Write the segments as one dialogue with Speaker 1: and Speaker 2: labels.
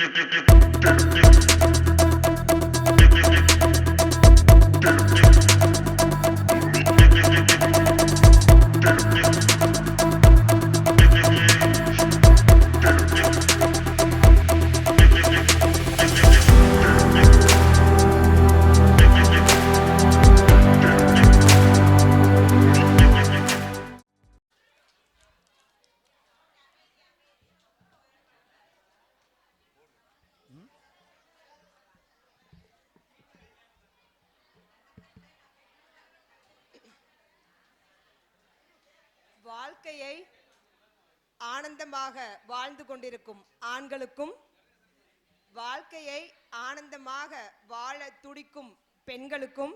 Speaker 1: வாழ்க்கையை ஆனந்தமாக வாழ்ந்து கொண்டிருக்கும் ஆண்களுக்கும் வாழ்க்கையை ஆனந்தமாக வாழ துடிக்கும் பெண்களுக்கும்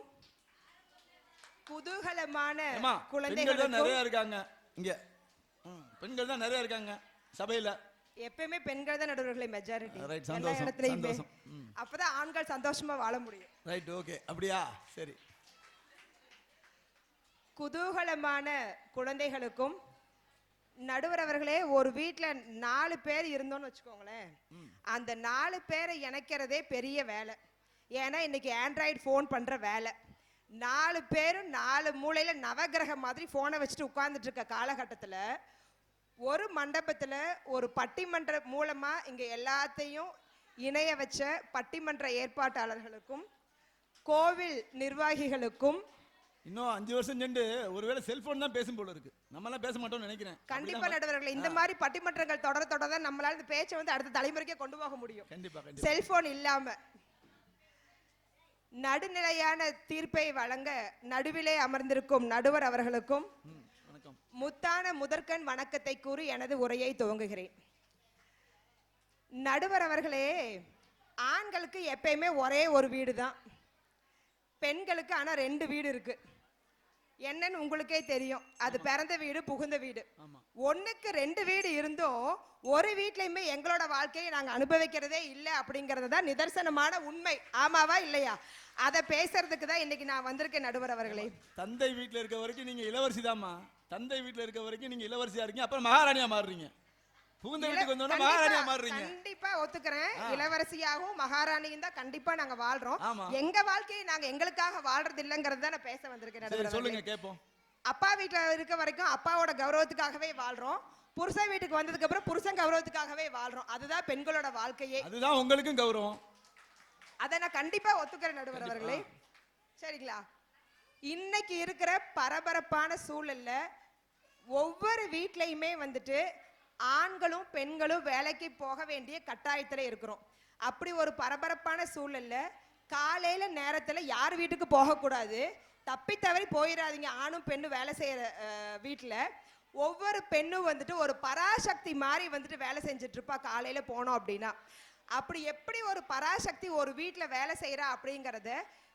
Speaker 1: குதூகலமான குழந்தைகளுக்கும்
Speaker 2: நிறைய இருக்காங்க. இங்க. பெண்கள் தான் நிறைய இருக்காங்க. சபையில.
Speaker 1: எப்பயுமே பெண்கள் தான் நடுவர்களை மெஜாரிட்டி எல்லா இடத்துலயுமே. அப்பதான் ஆண்கள் சந்தோஷமா வாழ முடியும்.
Speaker 2: ரைட் ஓகே அப்படியா? சரி.
Speaker 1: குதூகலமான குழந்தைகளுக்கும் நடுவர் அவர்களே ஒரு வீட்ல நாலு பேர் இருந்தோம்னு வச்சுக்கோங்களேன். அந்த நாலு பேரை இணைக்கிறதே பெரிய வேலை. ஏன்னா இன்னைக்கு ஆண்ட்ராய்டு ஃபோன் பண்ற வேலை. நாலு பேரும் நாலு மூலையில நவக்கிரகம் மாதிரி போனை வச்சுட்டு உட்கார்ந்துட்டு இருக்க காலகட்டத்துல ஒரு மண்டபத்துல ஒரு பட்டிமன்ற மூலமா இங்க எல்லாத்தையும் இணைய வச்ச பட்டிமன்ற ஏற்பாட்டாளர்களுக்கும் கோவில் நிர்வாகிகளுக்கும்
Speaker 2: இன்னும் அஞ்சு வருஷம் சென்று ஒருவேளை செல்போன் தான் பேசும் போல இருக்கு. நம்ம எல்லாம் பேச மாட்டோம்னு நினைக்கிறேன்.
Speaker 1: கண்டிப்பா நடுவர்களே இந்த மாதிரி பட்டிமன்றங்கள் தொடர தொடர தான் நம்மளால இந்த பேச்சை வந்து அடுத்த தலைமுறைக்கே கொண்டு போக முடியும்.
Speaker 2: கண்டிப்பா கண்டிப்பா.
Speaker 1: செல்போன் இல்லாம நடுநிலையான தீர்ப்பை வழங்க நடுவிலே அமர்ந்திருக்கும் நடுவர் அவர்களுக்கும்
Speaker 2: வணக்கம்.
Speaker 1: முத்தான முதற்கண் வணக்கத்தை கூறி எனது உரையை துவங்குகிறேன். நடுவர் அவர்களே ஆண்களுக்கு எப்பயுமே ஒரே ஒரு வீடு தான் பெண்களுக்கு ஆனா ரெண்டு வீடு இருக்கு. என்னன்னு உங்களுக்கே தெரியும். அது பிறந்த வீடு புகுந்த வீடு. ஒண்ணுக்கு ரெண்டு வீடு இருந்தும் ஒரு வீட்லயுமே எங்களோட வாழ்க்கையை நாங்க அனுபவிக்கிறதே இல்லை அப்படிங்கறது தான் நிதர்சனமான உண்மை. ஆமாவா இல்லையா? அதை பேசுறதுக்கு தான் இன்னைக்கு நான் வந்திருக்கேன் நடுவர் அவர்களே.
Speaker 2: தந்தை வீட்ல இருக்க வரைக்கும் நீங்க இளவரசி தாம்மா தந்தை வீட்ல இருக்க வரைக்கும் நீங்க இளவரசியா இருக்கீங்க. அப்புறம் மகாராணியா மாறுறீங்க. புகுந்த வீட்டுக்கு
Speaker 1: கண்டிப்பா-
Speaker 2: மகாராணியா மாறுறீங்க.
Speaker 1: கண்டிப்பா ஒத்துக்கிறேன். இளவரசியாகவும் மகாராணியும் தான் கண்டிப்பா நாங்க வாழ்றோம். எங்க வாழ்க்கையை நாங்க எங்களுக்காக வாழ்றது இல்லைங்கிறது தான் நான் பேச வந்திருக்கேன்
Speaker 2: சொல்லுங்க. கேட்போம்.
Speaker 1: அப்பா வீட்ல இருக்க வரைக்கும் அப்பாவோட கௌரவத்துக்காகவே வாழ்றோம். புருஷன் வீட்டுக்கு வந்ததுக்கு அப்புறம் புருஷன் கௌரவத்துக்காகவே வாழ்றோம். அதுதான் பெண்களோட வாழ்க்கையே.
Speaker 2: அதுதான் உங்களுக்கும் கௌரவம்.
Speaker 1: அதை நான் கண்டிப்பா ஒத்துக்கிறேன் நடுவர் அவர்களே சரிங்களா? இன்னைக்கு இருக்கிற பரபரப்பான சூழல்ல ஒவ்வொரு வீட்லயுமே வந்துட்டு ஆண்களும் பெண்களும் வேலைக்கு போக வேண்டிய கட்டாயத்தில் இருக்கிறோம். அப்படி ஒரு பரபரப்பான சூழல்ல காலையில நேரத்துல யார் வீட்டுக்கு போகக்கூடாது? தப்பி தவறி போயிடாதீங்க ஆணும் பெண்ணும் வேலை செய்யற வீட்டில் ஒவ்வொரு பெண்ணும் வந்துட்டு ஒரு பராசக்தி மாதிரி வந்துட்டு வேலை செஞ்சுட்டு இருப்பா காலையில போனோம் அப்படின்னா. அப்படி எப்படி ஒரு பராசக்தி ஒரு வீட்டில் வேலை செய்கிறா அப்படிங்கிறத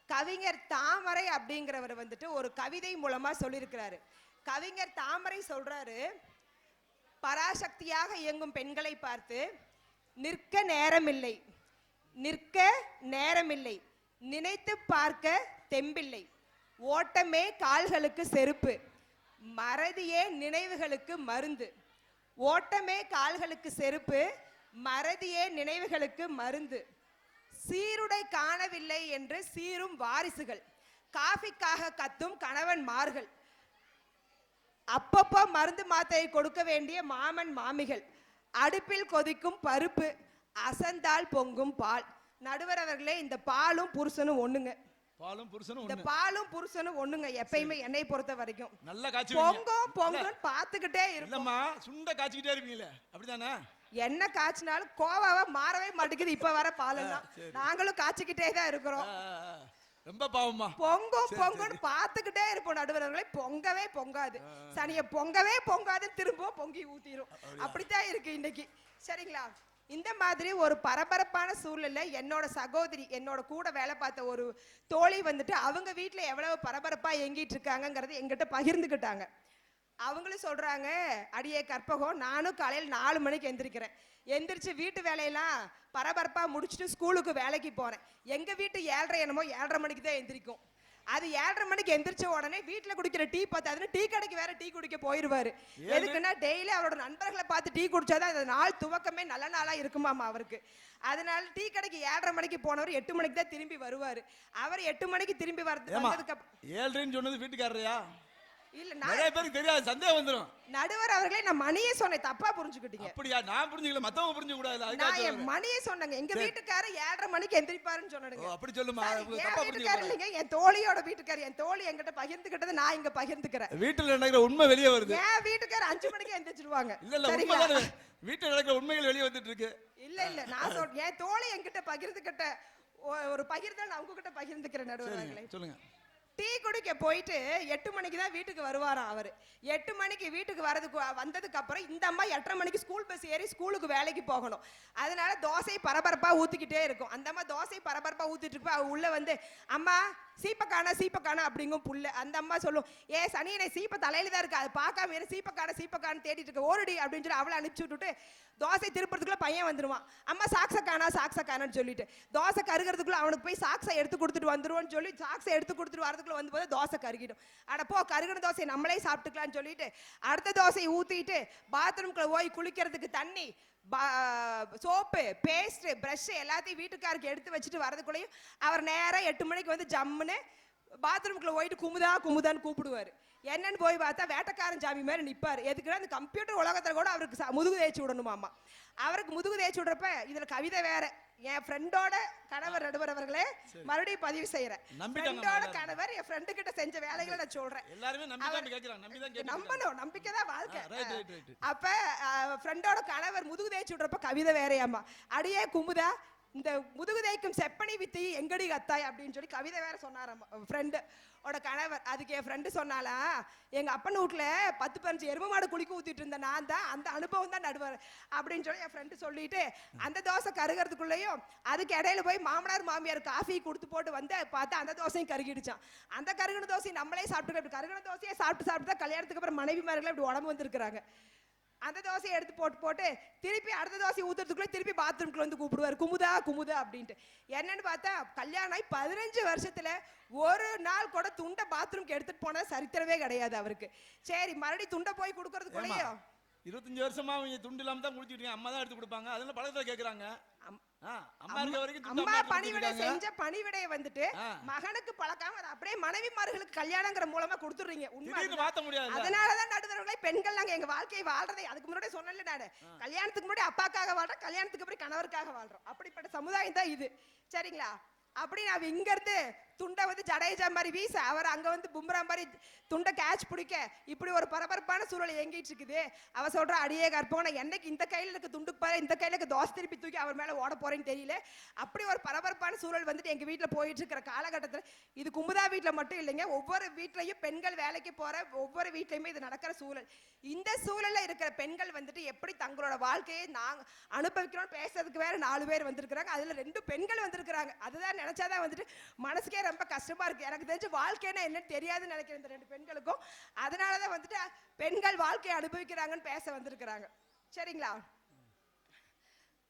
Speaker 1: கவிஞர் தாமரை அப்படிங்கிறவர் வந்துட்டு ஒரு கவிதை மூலமாக சொல்லியிருக்கிறாரு. கவிஞர் தாமரை சொல்கிறாரு பராசக்தியாக இயங்கும் பெண்களை பார்த்து நிற்க நேரமில்லை. நிற்க நேரமில்லை. நினைத்து பார்க்க தெம்பில்லை. ஓட்டமே கால்களுக்கு செருப்பு. மறதியே நினைவுகளுக்கு மருந்து. ஓட்டமே கால்களுக்கு செருப்பு. மறதியே நினைவுகளுக்கு மருந்து. சீருடை காணவில்லை என்று சீரும் வாரிசுகள். காஃபிக்காக கத்தும் கணவன்மார்கள் அப்பப்போ மருந்து மாத்திரை கொடுக்க வேண்டிய மாமன் மாமிகள். அடுப்பில் கொதிக்கும் பருப்பு அசந்தால் பொங்கும் பால். நடுவர் அவர்களே இந்த பாலும் புருஷனும் ஒண்ணுங்க.
Speaker 2: பாலும் புருஷனும்
Speaker 1: இந்த பாலும் புருஷனும் ஒண்ணுங்க எப்பயுமே என்னை பொறுத்த வரைக்கும்.
Speaker 2: நல்லா காய்ச்சி
Speaker 1: பொங்கும் பொங்குன்னு பார்த்துக்கிட்டே இருக்கும்
Speaker 2: சுண்ட காய்ச்சிக்கிட்டே இருப்பீங்களே. அப்படிதானே?
Speaker 1: என்ன காய்ச்சினாலும் கோவாவா மாறவே மாட்டேங்குது இப்ப வர பாலெல்லாம். நாங்களும் காய்ச்சிக்கிட்டே தான் இருக்கிறோம்.
Speaker 2: ரொம்ப பாவம்மா.
Speaker 1: பொங்கும் பொங்குன்னு பார்த்துக்கிட்டே இருப்போம் நடுவர்களே பொங்கவே பொங்காது. சனிய பொங்கவே பொங்காது திரும்ப பொங்கி ஊத்திரும். அப்படித்தான் இருக்கு இன்னைக்கு. சரிங்களா? இந்த மாதிரி ஒரு பரபரப்பான சூழ்நிலை என்னோட சகோதரி என்னோட கூட வேலை பார்த்த ஒரு தோழி வந்துட்டு அவங்க வீட்ல எவ்வளவு பரபரப்பா எங்கிட்டு இருக்காங்கங்கிறது எங்கிட்ட பகிர்ந்துக்கிட்டாங்க. அவங்களும் சொல்றாங்க அடியே கற்பகம் நானும் காலையில் நாலு மணிக்கு எந்திரிக்கிறேன். எந்திரிச்சு வீட்டு வேலையெல்லாம் பரபரப்பா முடிச்சுட்டு ஸ்கூலுக்கு வேலைக்கு போறேன். எங்க வீட்டு ஏழரை என்னமோ ஏழரை மணிக்கு தான் எந்திரிக்கும். அது ஏழரை மணிக்கு எந்திரிச்ச உடனே வீட்டுல குடிக்கிற டீ பார்த்தாதுன்னு டீ கடைக்கு வேற டீ குடிக்க போயிருவாரு.
Speaker 2: ஏழு-
Speaker 1: எதுக்குன்னா டெய்லி அவரோட நண்பர்களை பார்த்து டீ குடிச்சாதான் அந்த நாள் துவக்கமே நல்ல நாளா இருக்குமாமா அவருக்கு. அதனால டீ கடைக்கு ஏழரை மணிக்கு போனவர் எட்டு மணிக்கு தான் திரும்பி வருவாரு. அவர் எட்டு மணிக்கு திரும்பி அப்புறம்
Speaker 2: ஏழ்ரைன்னு சொன்னது வீட்டுக்காரரையா?
Speaker 1: இல்ல
Speaker 2: நிறைய பேருக்கு தெரியாது சந்தேகம் வந்துடும்
Speaker 1: நடுவர் அவர்களே நான் மணியே சொன்னேன் தப்பா புரிஞ்சுக்கிட்டீங்க.
Speaker 2: அப்படியா? நான் புரிஞ்சுக்கல மத்தவங்க புரிஞ்சுக்க கூடாது
Speaker 1: நான் என் மணியை சொன்னேங்க. எங்க வீட்டுக்காரர் ஏழரை மணிக்கு எந்திரிப்பாருன்னு
Speaker 2: ஓ,
Speaker 1: சொன்னடுங்க
Speaker 2: அப்படி சொல்லுமா? அவங்க தப்பா
Speaker 1: வீட்டுக்காரர்
Speaker 2: புரிஞ்சுக்க
Speaker 1: இல்லைங்க என் தோழியோட வீட்டுக்காரர். என் தோழி என்கிட்ட பகிர்ந்துக்கிட்டது நான் இங்க பகிர்ந்துக்கிறேன்.
Speaker 2: வீட்டுல நடக்கிற உண்மை வெளியே வருது.
Speaker 1: என் வீட்டுக்காரர் அஞ்சு மணிக்கு எந்திரிச்சிருவாங்க.
Speaker 2: இல்ல இல்ல? உண்மைதானே. வீட்டுல நடக்கிற உண்மைகள் வெளியே வந்துட்டு இருக்கு.
Speaker 1: இல்ல இல்ல நான் சொல் என் தோழி என்கிட்ட பகிர்ந்துக்கிட்ட ஒரு பகிர்தல் நான் உங்ககிட்ட பகிர்ந்துக்கிறேன் நடுவர்களே
Speaker 2: சரிங்க சொல்லுங்க.
Speaker 1: டீ குடிக்க போயிட்டு எட்டு மணிக்கு தான் வீட்டுக்கு வருவாராம் அவர். எட்டு மணிக்கு வீட்டுக்கு வரதுக்கு வந்ததுக்கு அப்புறம் இந்த அம்மா எட்டரை மணிக்கு ஸ்கூல் பஸ் ஏறி ஸ்கூலுக்கு வேலைக்கு போகணும். அதனால தோசை பரபரப்பாக ஊற்றிக்கிட்டே இருக்கும். அந்த அம்மா தோசை பரபரப்பாக ஊற்றிட்டு இருப்பா உள்ள வந்து அம்மா சீப்பக்கான சீப்பக்கான அப்படிங்கும் புள்ள. அந்த அம்மா சொல்லும் ஏ சனியனை சீப்ப தலையில தான் இருக்கு. அது பார்க்காம இரு சீப்பக்கான சீப்பக்கான தேடிட்டு இருக்க. ஓரடி அப்படின்னு சொல்லி அவளை அனுப்பிச்சு விட்டுட்டு தோசை திருப்புறதுக்குள்ள பையன் வந்துடுவான் அம்மா சாக்ஸை காணா சாக்ஸை சொல்லிட்டு. தோசை கருகிறதுக்குள்ள அவனுக்கு போய் சாக்ஸை எடுத்து கொடுத்துட்டு வந்துருவோன்னு சொல்லி சாக்ஸை எடுத்து கொடுத்துட்டு வரதுக்குள்ள வந்து போது தோசை கருகிடும். அட போ கருகின தோசையை நம்மளே சாப்பிட்டுக்கலாம்னு சொல்லிட்டு அடுத்த தோசையை ஊத்திட்டு பாத்ரூம்குள்ள போய் குளிக்கிறதுக்கு தண்ணி சோப்பு பேஸ்ட் ப்ரஷ் எல்லாத்தையும் வீட்டுக்காருக்கு எடுத்து வச்சுட்டு வரதுக்குள்ளேயும் அவர் நேராக எட்டு மணிக்கு வந்து ஜம்முன்னு பாத்ரூம்குள்ள போயிட்டு குமுதா குமுதான்னு கூப்பிடுவாரு. என்னன்னு போய் பார்த்தா வேட்டக்காரன் சாமி மாதிரி நிப்பாரு. எதுக்குன்னா அந்த கம்ப்யூட்டர் உலகத்துல கூட அவருக்கு முதுகு தேய்ச்சி விடணுமாமா. அவருக்கு முதுகு தேய்ச்சி விடுறப்ப இதுல கவிதை வேற. என் ஃப்ரெண்டோட கணவர் நடுவர் அவர்களே மறுபடியும் பதிவு செய்யறேன் ஃப்ரெண்டோட. கணவர் என் ஃப்ரெண்டு கிட்ட செஞ்ச வேலைகளை நான் சொல்றேன். நம்பணும். நம்பிக்கை தான் வாழ்க்கை அப்ப ஃப்ரெண்டோட கணவர் முதுகு தேய்ச்சி விடுறப்ப கவிதை வேறையாமா. அடியே குமுதா இந்த முதுகுதைக்கும் செப்பனி வித்தி எங்கடி கத்தாய் அப்படின்னு சொல்லி கவிதை வேற சொன்னார் ஃப்ரெண்டு ஓட கணவர். அதுக்கு என் ஃப்ரெண்டு சொன்னாலா எங்கள் அப்பன் வீட்டில் பத்து பதினஞ்சு எரும மாடு குளிக்க ஊற்றிட்டு இருந்த நான் தான் அந்த அனுபவம் தான் நடுவர் அப்படின்னு சொல்லி என் ஃப்ரெண்டு சொல்லிட்டு அந்த தோசை கருகிறதுக்குள்ளேயும் அதுக்கு இடையில போய் மாமனார் மாமியார் காஃபி கொடுத்து போட்டு வந்து பார்த்தா அந்த தோசையும் கருகிடுச்சான் அந்த கருகின தோசை நம்மளே சாப்பிட்டு இப்படி கருகின தோசையை சாப்பிட்டு சாப்பிட்டு தான் கல்யாணத்துக்கு அப்புறம் மனைவிமார்களே இப்படி உடம்பு வந்திருக்கிறாங்க. அந்த தோசையை எடுத்து போட்டு போட்டு திருப்பி அடுத்த தோசை ஊத்துறதுக்குள்ள திருப்பி பாத்ரூம்குள்ள வந்து கூப்பிடுவார். குமுதா குமுதா அப்படின்ட்டு. என்னன்னு பார்த்தா கல்யாணம் ஆகி பதினஞ்சு வருஷத்துல ஒரு நாள் கூட துண்டை பாத்ரூம்க்கு எடுத்துட்டு போனா சரித்திரமே கிடையாது அவருக்கு. சரி மறுபடியும் துண்டை போய் கொடுக்கறதுக்குள்ளேயும்
Speaker 2: இருபத்தஞ்சு வருஷமா அவங்க துண்டு இல்லாம தான் குளிச்சுட்டு அம்மா தான் எடுத்து கொடுப்பாங்க. அதனால பழக்கத்துல ஆ, அம்மா
Speaker 1: பணிவிடை செஞ்ச பணிவிடைய வந்துட்டு. மகனுக்கு பழக்காம அதை அப்படியே மனைவிமார்களுக்கு கல்யாணங்கிற மூலமா கொடுத்துடுறீங்க. அதனாலதான் நடுவர்களே பெண்கள் நாங்க எங்க வாழ்க்கையை வாழ்றதே அதுக்கு முன்னாடி சொன்னல நானு. கல்யாணத்துக்கு முன்னாடி அப்பாக்காக வாழ்றோம் கல்யாணத்துக்கு அப்புறம் கணவருக்காக வாழ்றோம். அப்படிப்பட்ட சமுதாயம் தான் இது. சரிங்களா? அப்படி நான் இங்க இருந்து துண்டை வந்து ஜடேஜா மாதிரி வீச அவர் அங்க வந்து பும்ரா மாதிரி துண்டை கேட்ச் பிடிக்க இப்படி ஒரு பரபரப்பான சூழல் இயங்கிட்டு இருக்குது. அவ சொல்ற அடியே கற்போன என்னைக்கு இந்த கையில இருக்க துண்டுக்கு பாரு இந்த கையில இருக்க தோசை திருப்பி தூக்கி அவர் மேல ஓட போறேன்னு தெரியல. அப்படி ஒரு பரபரப்பான சூழல் வந்துட்டு எங்க வீட்டுல போயிட்டு இருக்கிற காலகட்டத்தில் இது குமுதா வீட்டுல மட்டும் இல்லைங்க ஒவ்வொரு வீட்லயும் பெண்கள் வேலைக்கு போற ஒவ்வொரு வீட்லயுமே இது நடக்கிற சூழல். இந்த சூழல்ல இருக்கிற பெண்கள் வந்துட்டு எப்படி தங்களோட வாழ்க்கையை நாங்க அனுபவிக்கிறோம் பேசுறதுக்கு வேற நாலு பேர் வந்திருக்கிறாங்க. அதுல ரெண்டு பெண்கள் வந்திருக்கிறாங்க. அதுதான் நினைச்சாதான் வந்துட்டு மனசுக்கே ரொம்ப கஷ்டமா இருக்கு. எனக்கு தெரிஞ்சு வாழ்க்கைன்னா என்னன்னு தெரியாதுன்னு நினைக்கிறேன் இந்த ரெண்டு பெண்களுக்கும். அதனாலதான் வந்துட்டு பெண்கள் வாழ்க்கையை அனுபவிக்கிறாங்கன்னு பேச வந்திருக்கிறாங்க. சரிங்களா?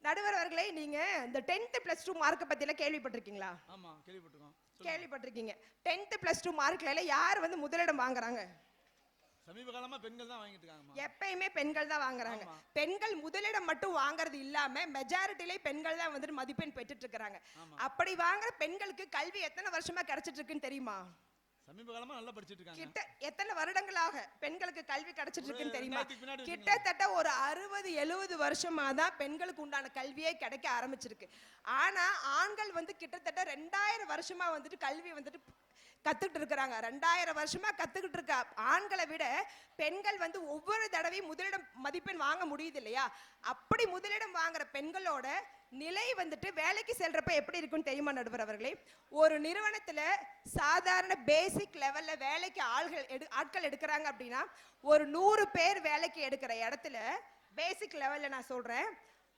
Speaker 1: நடுவர் அவர்களே நீங்க இந்த டென்த் பிளஸ் டூ மார்க்கை பத்தியெல்லாம் கேள்விப்பட்டிருக்கீங்களா?
Speaker 2: ஆமா கேள்விப்பட்டிருக்கோம். சொல்லுங்க.
Speaker 1: கேள்விப்பட்டிருக்கீங்க. டென்த் பிளஸ் டூ மார்க்ல யார் வந்து முதலிடம் வாங்குறாங்க?
Speaker 2: சமீப காலமா பெண்கள் தான் வாங்கிட்டு இருக்காங்கம்மா.
Speaker 1: எப்பயுமே பெண்கள் தான் வாங்குறாங்க. பெண்கள் முதலிடம் மட்டும் வாங்குறது இல்லாம மெஜாரிட்டிலே பெண்கள் தான் வந்துட்டு மதிப்பெண் பெற்றுட்டு இருக்கிறாங்க. அப்படி வாங்குற பெண்களுக்கு கல்வி எத்தனை வருஷமா கிடைச்சிட்டு இருக்குன்னு தெரியுமா?
Speaker 2: சமீப காலமா நல்லா படிச்சிட்டு இருக்காங்க.
Speaker 1: கிட்ட எத்தனை வருடங்களாக பெண்களுக்கு கல்வி கிடைச்சிட்டு இருக்குன்னு தெரியுமா. கிட்டத்தட்ட ஒரு அறுபது எழுபது வருஷமா தான் பெண்களுக்கு உண்டான கல்வியே கிடைக்க ஆரம்பிச்சிருக்கு. ஆனா ஆண்கள் வந்து கிட்டத்தட்ட ரெண்டாயிரம் வருஷமா வந்துட்டு கல்வி வந்துட்டு கத்துக்கிட்டு இருக்கிறாங்க ரெண்டாயிரம் வருஷமா கத்துக்கிட்டு இருக்க ஆண்களை விட பெண்கள் வந்து ஒவ்வொரு தடவையும் முதலிடம் மதிப்பெண் வாங்க முடியுது இல்லையா அப்படி முதலிடம் வாங்குற பெண்களோட நிலை வந்துட்டு வேலைக்கு செல்றப்ப எப்படி இருக்குன்னு தெரியுமா நடுவர் அவர்களே? ஒரு நிறுவனத்துல சாதாரண பேசிக் லெவல்ல வேலைக்கு ஆள்கள் எடு ஆட்கள் எடுக்கிறாங்க அப்படின்னா ஒரு நூறு பேர் வேலைக்கு எடுக்கிற இடத்துல பேசிக் லெவல்ல நான் சொல்றேன்.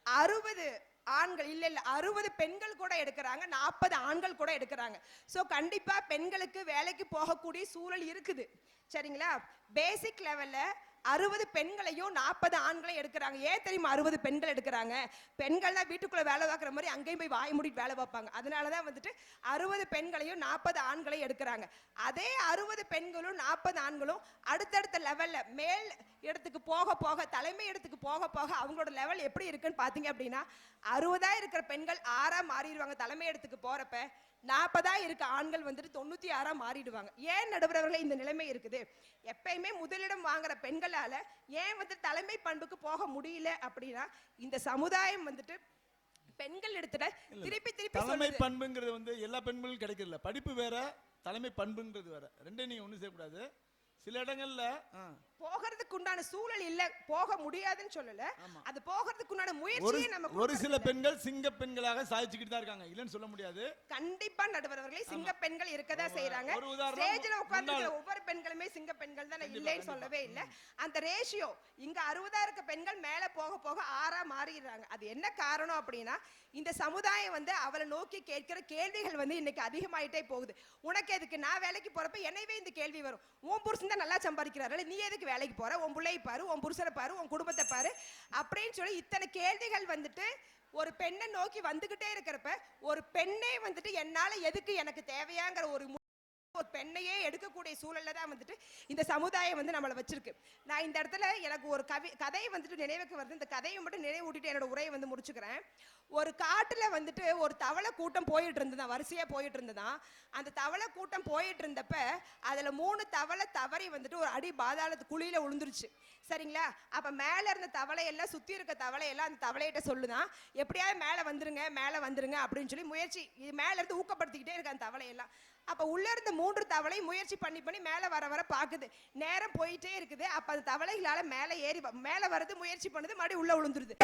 Speaker 1: அறுபது ஆண்கள் இல்ல இல்ல அறுபது பெண்கள் கூட எடுக்கிறாங்க நாற்பது ஆண்கள் கூட எடுக்கிறாங்க. சோ கண்டிப்பா பெண்களுக்கு வேலைக்கு போகக்கூடிய சூழல் இருக்குது. சரிங்களா? பேசிக் லெவல்ல அறுபது பெண்களையும் நாற்பது ஆண்களையும் எடுக்கிறாங்க. ஏன் தெரியுமா அறுபது பெண்கள் எடுக்கிறாங்க? பெண்கள் தான் வீட்டுக்குள்ளே வேலை பார்க்குற மாதிரி அங்கேயும் போய் வாய் மூடிட்டு வேலை பார்ப்பாங்க. அதனால தான் வந்துட்டு அறுபது பெண்களையும் நாற்பது ஆண்களையும் எடுக்கிறாங்க. அதே அறுபது பெண்களும் நாற்பது ஆண்களும் அடுத்தடுத்த லெவலில் மேல் இடத்துக்கு போக போக தலைமை இடத்துக்கு போக போக அவங்களோட லெவல் எப்படி இருக்குன்னு பார்த்தீங்க அப்படின்னா அறுபதாக இருக்கிற பெண்கள் ஆறாக மாறிடுவாங்க தலைமை இடத்துக்கு போகிறப்ப நாற்பதா இருக்க ஆண்கள் வந்துட்டு தொண்ணூத்தி ஆறா மாறிடுவாங்க. ஏன் நடுவரவர்களே இந்த நிலைமை இருக்குது? எப்பயுமே முதலிடம் வாங்குற பெண்களால ஏன் வந்து தலைமை பண்புக்கு போக முடியல அப்படின்னா இந்த சமுதாயம் வந்துட்டு பெண்கள் இடத்துல திருப்பி திருப்பி
Speaker 2: தலைமை. பண்புங்கிறது வந்து எல்லா பெண்களும் கிடைக்கிறதில்ல. படிப்பு வேற தலைமை பண்புங்கிறது வேற. ரெண்டையும் நீங்க ஒண்ணு செய்யக்கூடாது. சில இடங்கள்ல ஆ,
Speaker 1: போகிறதுக்கு உண்டான சூழல் இல்ல போக முடியாதுன்னு சொல்லல. அது போகிறதுக்கு உண்டான முயற்சியை நம்ம
Speaker 2: ஒரு சில. பெண்கள் சிங்க பெண்களாக சாதிச்சுக்கிட்டு தான் இருக்காங்க. இல்லைன்னு சொல்ல முடியாது.
Speaker 1: கண்டிப்பா நடுவரவர்களே சிங்க பெண்கள் இருக்கதா. செய்யறாங்க ஸ்டேஜ்ல உட்கார்ந்து ஒவ்வொரு பெண்களுமே சிங்க பெண்கள் தான் இல்லைன்னு. சொல்லவே இல்ல. அந்த ரேஷியோ இங்க அறுபதா இருக்க பெண்கள் மேல போக போக ஆறா மாறிடுறாங்க. அது என்ன காரணம் அப்படின்னா இந்த சமுதாயம் வந்து அவளை நோக்கி கேட்கிற கேள்விகள் வந்து இன்னைக்கு அதிகமாயிட்டே போகுது. உனக்கு எதுக்கு? நான் வேலைக்கு போறப்ப என்னவே இந்த கேள்வி வரும். உன் புருஷன் தான் நல்லா சம்பாதிக்கிறாரு. நீ எதுக்கு வேலைக்கு போற உன் பிள்ளை பாரு உன் புருஷனை பாரு உன் குடும்பத்தை பாரு அப்படின்னு சொல்லி இத்தனை கேள்விகள் வந்துட்டு ஒரு பெண்ணை நோக்கி வந்துகிட்டே இருக்கிறப்ப ஒரு பெண்ணே வந்துட்டு என்னால எதுக்கு எனக்கு தேவையாங்கிற ஒரு ஒரு பெண்ணையே எடுக்கக்கூடிய சூழல்ல தான் வந்துட்டு இந்த சமுதாயம் வந்து நம்மளை வச்சிருக்கு. நான் இந்த இடத்துல எனக்கு ஒரு கவி கதை வந்துட்டு நினைவுக்கு வருது. இந்த கதையை மட்டும் நினைவூட்டிட்டு என்னோட உரையை வந்து முடிச்சுக்கிறேன். ஒரு காட்டில் வந்துட்டு ஒரு தவளை கூட்டம் போயிட்டு இருந்ததான் வரிசையாக போயிட்டு இருந்ததான் அந்த தவளை கூட்டம் போயிட்டு இருந்தப்ப அதில் மூணு தவளை தவறி வந்துட்டு ஒரு அடி பாதாளத்து குழியில் விழுந்துருச்சு சரிங்களா? அப்போ மேலே இருந்த தவளை எல்லாம் இருக்க தவளை எல்லாம் அந்த தவளையிட்ட சொல்லுதான். எப்படியாவது மேலே வந்துருங்க மேலே வந்துருங்க அப்படின்னு சொல்லி முயற்சி இது மேலேருந்து ஊக்கப்படுத்திக்கிட்டே இருக்க அந்த தவளை எல்லாம் அப்போ உள்ள இருந்த மூன்று தவளை முயற்சி பண்ணி பண்ணி மேல வர வர பாக்குது. நேரம் போயிட்டே இருக்குது. அப்போ அந்த தவளைகளால மேலே ஏறி வ- மேல வரது முயற்சி பண்ணுது மறுபடியும் உள்ள விழுந்துருது